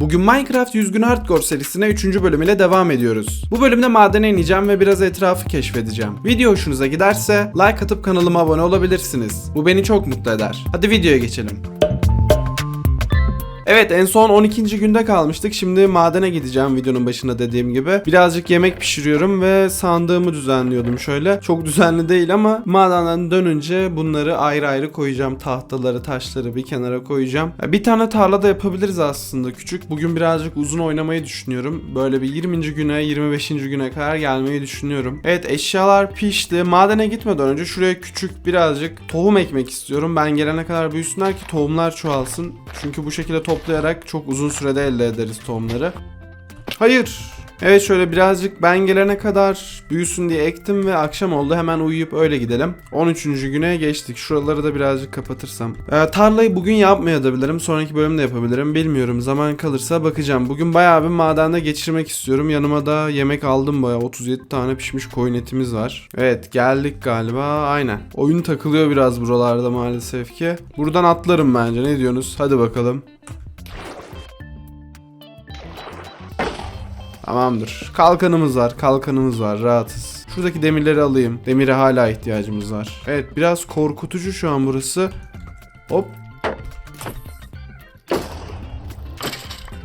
Bugün Minecraft 100 gün Hardcore serisine 3. bölümüyle devam ediyoruz. Bu bölümde madene ineceğim ve biraz etrafı keşfedeceğim. Video hoşunuza giderse like atıp kanalıma abone olabilirsiniz. Bu beni çok mutlu eder. Hadi videoya geçelim. Evet en son 12. günde kalmıştık. Şimdi madene gideceğim videonun başında dediğim gibi. Birazcık yemek pişiriyorum ve sandığımı düzenliyordum şöyle. Çok düzenli değil ama madenden dönünce bunları ayrı ayrı koyacağım. Tahtaları, taşları bir kenara koyacağım. Ya Bir tane tarla da yapabiliriz aslında küçük. Bugün birazcık uzun oynamayı düşünüyorum. Böyle bir 20. güne, 25. güne kadar gelmeyi düşünüyorum. Evet eşyalar pişti. Madene gitmeden önce şuraya küçük birazcık tohum ekmek istiyorum. Ben gelene kadar büyüsünler ki tohumlar çoğalsın. Çünkü bu şekilde toplayarak çok uzun sürede elde ederiz tohumları. Hayır. Evet şöyle birazcık ben gelene kadar büyüsün diye ektim ve akşam oldu. Hemen uyuyup öyle gidelim. 13. güne geçtik. Şuraları da birazcık kapatırsam. Ee, tarlayı bugün yapmayabilirim. Sonraki bölümde yapabilirim. Bilmiyorum. Zaman kalırsa bakacağım. Bugün bayağı bir madende geçirmek istiyorum. Yanıma da yemek aldım bayağı. 37 tane pişmiş koyun etimiz var. Evet geldik galiba. Aynen. Oyun takılıyor biraz buralarda maalesef ki. Buradan atlarım bence. Ne diyorsunuz? Hadi bakalım. Tamamdır. Kalkanımız var, kalkanımız var. Rahatız. Şuradaki demirleri alayım. Demire hala ihtiyacımız var. Evet, biraz korkutucu şu an burası. Hop.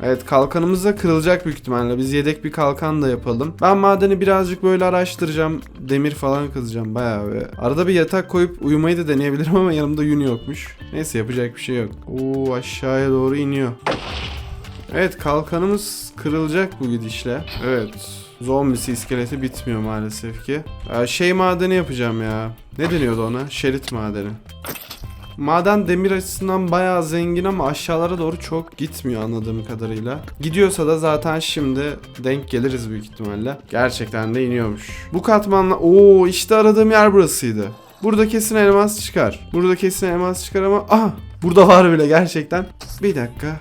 Evet kalkanımız da kırılacak büyük ihtimalle. Biz yedek bir kalkan da yapalım. Ben madeni birazcık böyle araştıracağım. Demir falan kazacağım bayağı bir. Arada bir yatak koyup uyumayı da deneyebilirim ama yanımda yün yokmuş. Neyse yapacak bir şey yok. Oo aşağıya doğru iniyor. Evet kalkanımız kırılacak bu gidişle. Evet. Zombisi iskeleti bitmiyor maalesef ki. Ee, şey madeni yapacağım ya. Ne deniyordu ona? Şerit madeni. Maden demir açısından bayağı zengin ama aşağılara doğru çok gitmiyor anladığım kadarıyla. Gidiyorsa da zaten şimdi denk geliriz büyük ihtimalle. Gerçekten de iniyormuş. Bu katmanla... Oo işte aradığım yer burasıydı. Burada kesin elmas çıkar. Burada kesin elmas çıkar ama... Aha! Burada var bile gerçekten. Bir dakika.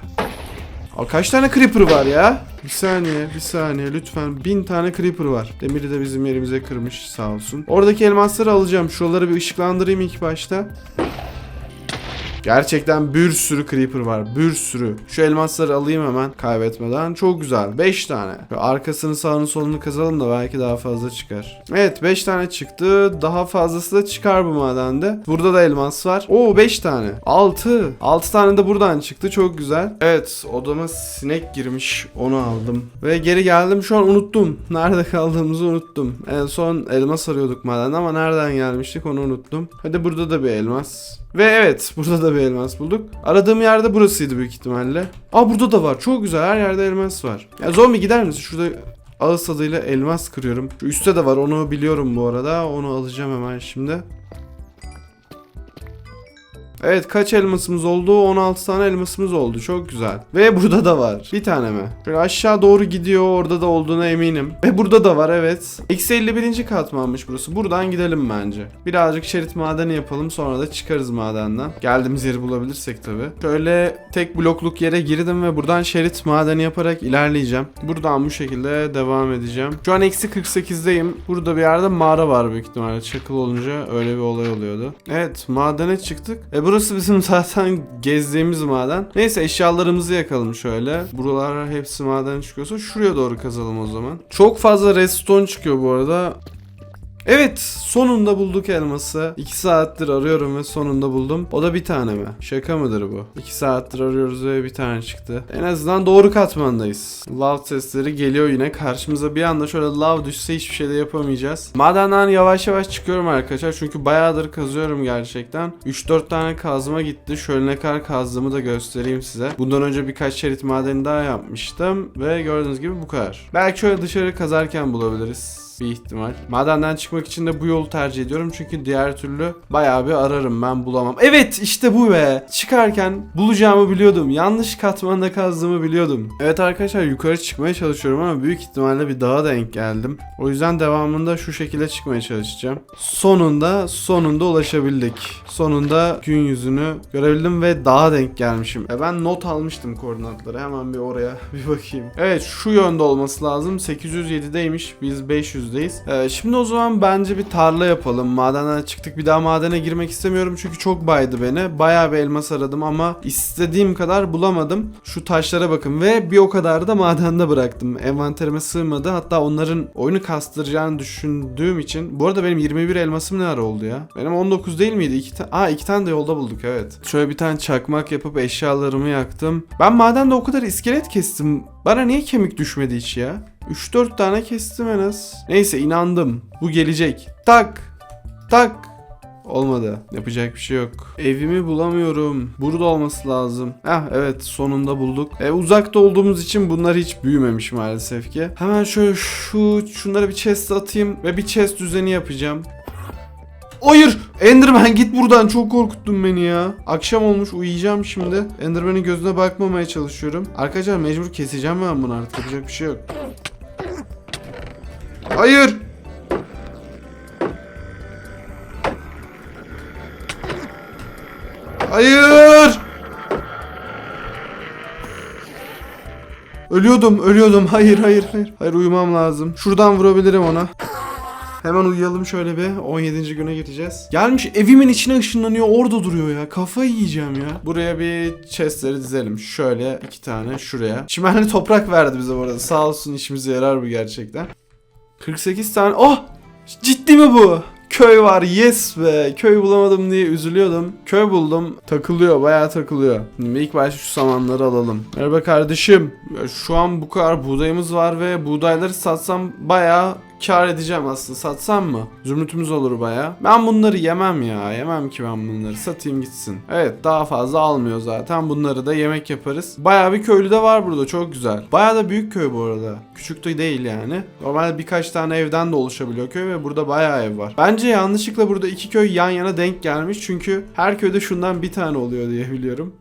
Aa, kaç tane creeper var ya? Bir saniye, bir saniye lütfen. Bin tane creeper var. Demiri de bizim yerimize kırmış sağ olsun. Oradaki elmasları alacağım. Şuraları bir ışıklandırayım ilk başta. Gerçekten bir sürü creeper var. Bir sürü. Şu elmasları alayım hemen kaybetmeden. Çok güzel. 5 tane. Şu arkasını sağını solunu kazalım da belki daha fazla çıkar. Evet 5 tane çıktı. Daha fazlası da çıkar bu madende. Burada da elmas var. Oo 5 tane. 6. 6 tane de buradan çıktı. Çok güzel. Evet odama sinek girmiş. Onu aldım. Ve geri geldim. Şu an unuttum. Nerede kaldığımızı unuttum. En son elmas arıyorduk madende ama nereden gelmiştik onu unuttum. Hadi burada da bir elmas. Ve evet burada da bir elmas bulduk. Aradığım yerde burasıydı büyük ihtimalle. Aa burada da var. Çok güzel. Her yerde elmas var. Ya zombi gider misin? Şurada ağız tadıyla elmas kırıyorum. Şu üstte de var. Onu biliyorum bu arada. Onu alacağım hemen şimdi. Evet kaç elmasımız oldu? 16 tane elmasımız oldu. Çok güzel. Ve burada da var. Bir tane mi? Böyle aşağı doğru gidiyor. Orada da olduğuna eminim. Ve burada da var evet. Eksi 51. katmanmış burası. Buradan gidelim bence. Birazcık şerit madeni yapalım. Sonra da çıkarız madenden. Geldiğimiz yeri bulabilirsek tabi. Şöyle tek blokluk yere girdim ve buradan şerit madeni yaparak ilerleyeceğim. Buradan bu şekilde devam edeceğim. Şu an eksi 48'deyim. Burada bir yerde mağara var büyük ihtimalle. Çakıl olunca öyle bir olay oluyordu. Evet madene çıktık. E burası bizim zaten gezdiğimiz maden. Neyse eşyalarımızı yakalım şöyle. Buralar hepsi maden çıkıyorsa şuraya doğru kazalım o zaman. Çok fazla redstone çıkıyor bu arada. Evet sonunda bulduk elması. 2 saattir arıyorum ve sonunda buldum. O da bir tane mi? Şaka mıdır bu? 2 saattir arıyoruz ve bir tane çıktı. En azından doğru katmandayız. Lav sesleri geliyor yine karşımıza. Bir anda şöyle lav düşse hiçbir şey de yapamayacağız. Madenden yavaş yavaş çıkıyorum arkadaşlar. Çünkü bayağıdır kazıyorum gerçekten. 3-4 tane kazma gitti. Şöyle ne kadar kazdığımı da göstereyim size. Bundan önce birkaç şerit madeni daha yapmıştım. Ve gördüğünüz gibi bu kadar. Belki şöyle dışarı kazarken bulabiliriz bir ihtimal. Madenden çıkmak için de bu yolu tercih ediyorum çünkü diğer türlü bayağı bir ararım ben bulamam. Evet işte bu be. Çıkarken bulacağımı biliyordum. Yanlış katmanda kazdığımı biliyordum. Evet arkadaşlar yukarı çıkmaya çalışıyorum ama büyük ihtimalle bir dağa denk geldim. O yüzden devamında şu şekilde çıkmaya çalışacağım. Sonunda sonunda ulaşabildik. Sonunda gün yüzünü görebildim ve dağa denk gelmişim. E ben not almıştım koordinatları. Hemen bir oraya bir bakayım. Evet şu yönde olması lazım. 807'deymiş. Biz 500 19'dayız. Ee, şimdi o zaman bence bir tarla yapalım. Madenden çıktık bir daha madene girmek istemiyorum çünkü çok baydı beni. Bayağı bir elmas aradım ama istediğim kadar bulamadım. Şu taşlara bakın ve bir o kadar da madende bıraktım. Envanterime sığmadı. Hatta onların oyunu kastıracağını düşündüğüm için. Bu arada benim 21 elmasım ne ara oldu ya? Benim 19 değil miydi? İki ta- Aa iki tane de yolda bulduk evet. Şöyle bir tane çakmak yapıp eşyalarımı yaktım. Ben madende o kadar iskelet kestim. Bana niye kemik düşmedi hiç ya? 3-4 tane kestim en az. Neyse inandım. Bu gelecek. Tak. Tak. Olmadı. Yapacak bir şey yok. Evimi bulamıyorum. Burada olması lazım. Heh evet sonunda bulduk. E, uzakta olduğumuz için bunlar hiç büyümemiş maalesef ki. Hemen şöyle şu şunlara bir chest atayım ve bir chest düzeni yapacağım. Hayır! Enderman git buradan çok korkuttun beni ya. Akşam olmuş uyuyacağım şimdi. Enderman'in gözüne bakmamaya çalışıyorum. Arkadaşlar mecbur keseceğim ben bunu artık yapacak bir şey yok. Hayır! Hayır! Ölüyordum, ölüyordum. Hayır, hayır, hayır. Hayır uyumam lazım. Şuradan vurabilirim ona. Hemen uyuyalım şöyle bir 17. güne gireceğiz. Gelmiş evimin içine ışınlanıyor orada duruyor ya. Kafayı yiyeceğim ya. Buraya bir chestleri dizelim. Şöyle iki tane şuraya. Çimenli toprak verdi bize bu arada. Sağ olsun işimize yarar bu gerçekten. 48 tane. Oh! Ciddi mi bu? Köy var yes be. Köy bulamadım diye üzülüyordum. Köy buldum. Takılıyor bayağı takılıyor. Şimdi ilk başta şu samanları alalım. Merhaba kardeşim. Şu an bu kadar buğdayımız var ve buğdayları satsam bayağı kar edeceğim aslında. Satsam mı? Zümrütümüz olur bayağı. Ben bunları yemem ya. Yemem ki ben bunları. Satayım gitsin. Evet daha fazla almıyor zaten. Bunları da yemek yaparız. Bayağı bir köylü de var burada. Çok güzel. Bayağı da büyük köy bu arada. Küçük de değil yani. Normalde birkaç tane evden de oluşabiliyor köy ve burada bayağı ev var. Bence yanlışlıkla burada iki köy yan yana denk gelmiş. Çünkü her köyde şundan bir tane oluyor diye biliyorum.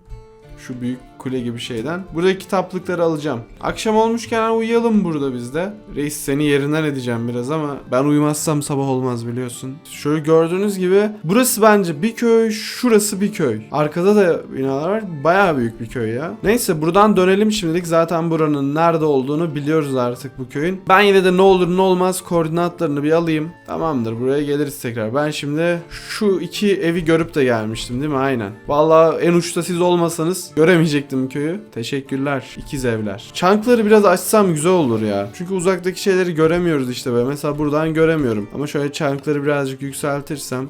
Şu büyük kule gibi şeyden. Buradaki kitaplıkları alacağım. Akşam olmuşken uyuyalım burada biz de. Reis seni yerinden edeceğim biraz ama ben uyumazsam sabah olmaz biliyorsun. Şöyle gördüğünüz gibi burası bence bir köy, şurası bir köy. Arkada da binalar var. Bayağı büyük bir köy ya. Neyse buradan dönelim şimdilik. Zaten buranın nerede olduğunu biliyoruz artık bu köyün. Ben yine de ne olur ne olmaz koordinatlarını bir alayım. Tamamdır buraya geliriz tekrar. Ben şimdi şu iki evi görüp de gelmiştim değil mi? Aynen. Vallahi en uçta siz olmasanız göremeyecektim köyü. Teşekkürler. İkiz evler. Çankları biraz açsam güzel olur ya. Çünkü uzaktaki şeyleri göremiyoruz işte böyle. Mesela buradan göremiyorum. Ama şöyle çankları birazcık yükseltirsem.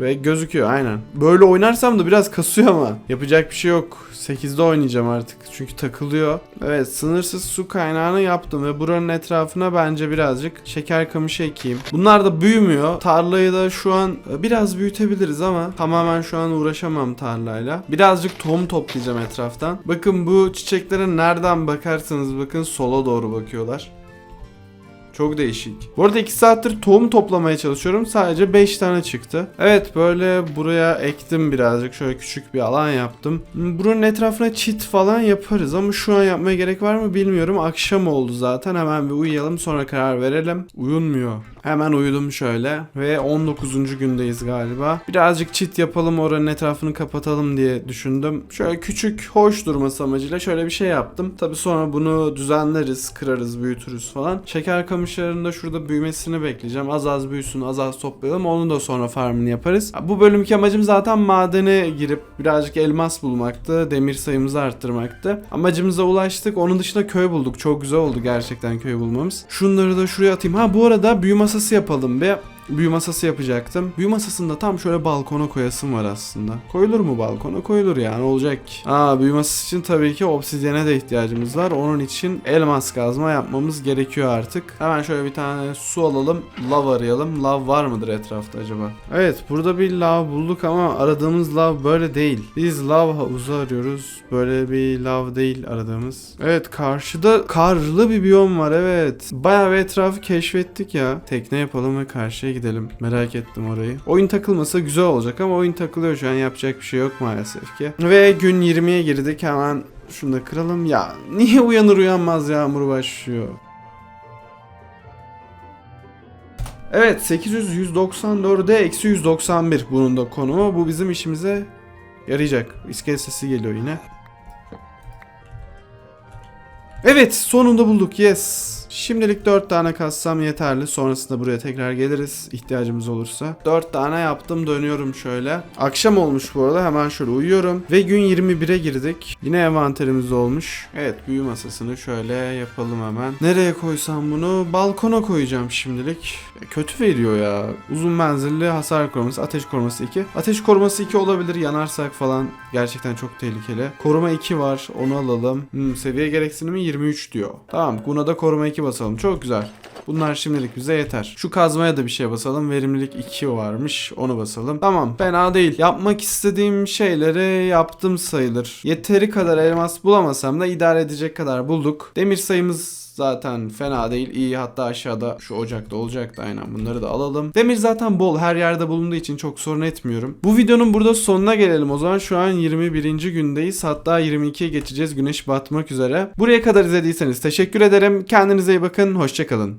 Ve gözüküyor aynen. Böyle oynarsam da biraz kasıyor ama. Yapacak bir şey yok. 8'de oynayacağım artık. Çünkü takılıyor. Evet sınırsız su kaynağını yaptım ve buranın etrafına bence birazcık şeker kamışı ekeyim. Bunlar da büyümüyor. Tarlayı da şu an e, biraz büyütebiliriz ama tamamen şu an uğraşamam tarlayla. Birazcık tohum toplayacağım etraftan. Bakın bu çiçeklere nereden bakarsanız bakın sola doğru bakıyorlar. Çok değişik. Bu arada 2 saattir tohum toplamaya çalışıyorum. Sadece 5 tane çıktı. Evet böyle buraya ektim birazcık. Şöyle küçük bir alan yaptım. Buranın etrafına çit falan yaparız ama şu an yapmaya gerek var mı bilmiyorum. Akşam oldu zaten. Hemen bir uyuyalım sonra karar verelim. Uyunmuyor. Hemen uyudum şöyle ve 19. gündeyiz galiba. Birazcık çit yapalım oranın etrafını kapatalım diye düşündüm. Şöyle küçük hoş durması amacıyla şöyle bir şey yaptım. Tabi sonra bunu düzenleriz, kırarız, büyütürüz falan. Şeker kamışlarının da şurada büyümesini bekleyeceğim. Az az büyüsün, az az toplayalım. Onu da sonra farmını yaparız. Bu bölümki amacım zaten madene girip birazcık elmas bulmaktı. Demir sayımızı arttırmaktı. Amacımıza ulaştık. Onun dışında köy bulduk. Çok güzel oldu gerçekten köy bulmamız. Şunları da şuraya atayım. Ha bu arada büyü masası yapalım be. Büyü masası yapacaktım. Büyü masasında tam şöyle balkona koyasım var aslında. Koyulur mu balkona? Koyulur yani olacak ki. Aa büyü masası için tabii ki obsidyene de ihtiyacımız var. Onun için elmas kazma yapmamız gerekiyor artık. Hemen şöyle bir tane su alalım. Lav arayalım. Lav var mıdır etrafta acaba? Evet burada bir lav bulduk ama aradığımız lav böyle değil. Biz lav havuzu arıyoruz. Böyle bir lav değil aradığımız. Evet karşıda karlı bir biyom var evet. Bayağı bir etrafı keşfettik ya. Tekne yapalım ve karşıya gidelim. Merak ettim orayı. Oyun takılmasa güzel olacak ama oyun takılıyor şu an yapacak bir şey yok maalesef ki. Ve gün 20'ye girdik hemen şunu da kıralım. Ya niye uyanır uyanmaz yağmur başlıyor. Evet 800 194'de eksi 191 bunun da konumu. Bu bizim işimize yarayacak. İskelet sesi geliyor yine. Evet sonunda bulduk yes. Şimdilik 4 tane kassam yeterli. Sonrasında buraya tekrar geliriz ihtiyacımız olursa. 4 tane yaptım dönüyorum şöyle. Akşam olmuş bu arada hemen şöyle uyuyorum. Ve gün 21'e girdik. Yine envanterimiz olmuş. Evet büyü masasını şöyle yapalım hemen. Nereye koysam bunu? Balkona koyacağım şimdilik. E, Kötü veriyor ya. Uzun menzilli hasar koruması, ateş koruması 2. Ateş koruması 2 olabilir yanarsak falan. Gerçekten çok tehlikeli. Koruma 2 var onu alalım. Hmm, seviye gereksinimi 23 diyor. Tamam buna da koruma 2 basalım. Çok güzel. Bunlar şimdilik bize yeter. Şu kazmaya da bir şey basalım. Verimlilik 2 varmış. Onu basalım. Tamam fena değil. Yapmak istediğim şeyleri yaptım sayılır. Yeteri kadar elmas bulamasam da idare edecek kadar bulduk. Demir sayımız zaten fena değil. iyi hatta aşağıda şu ocakta olacaktı aynen bunları da alalım. Demir zaten bol her yerde bulunduğu için çok sorun etmiyorum. Bu videonun burada sonuna gelelim o zaman. Şu an 21. gündeyiz. Hatta 22'ye geçeceğiz. Güneş batmak üzere. Buraya kadar izlediyseniz teşekkür ederim. Kendinize iyi bakın. Hoşçakalın.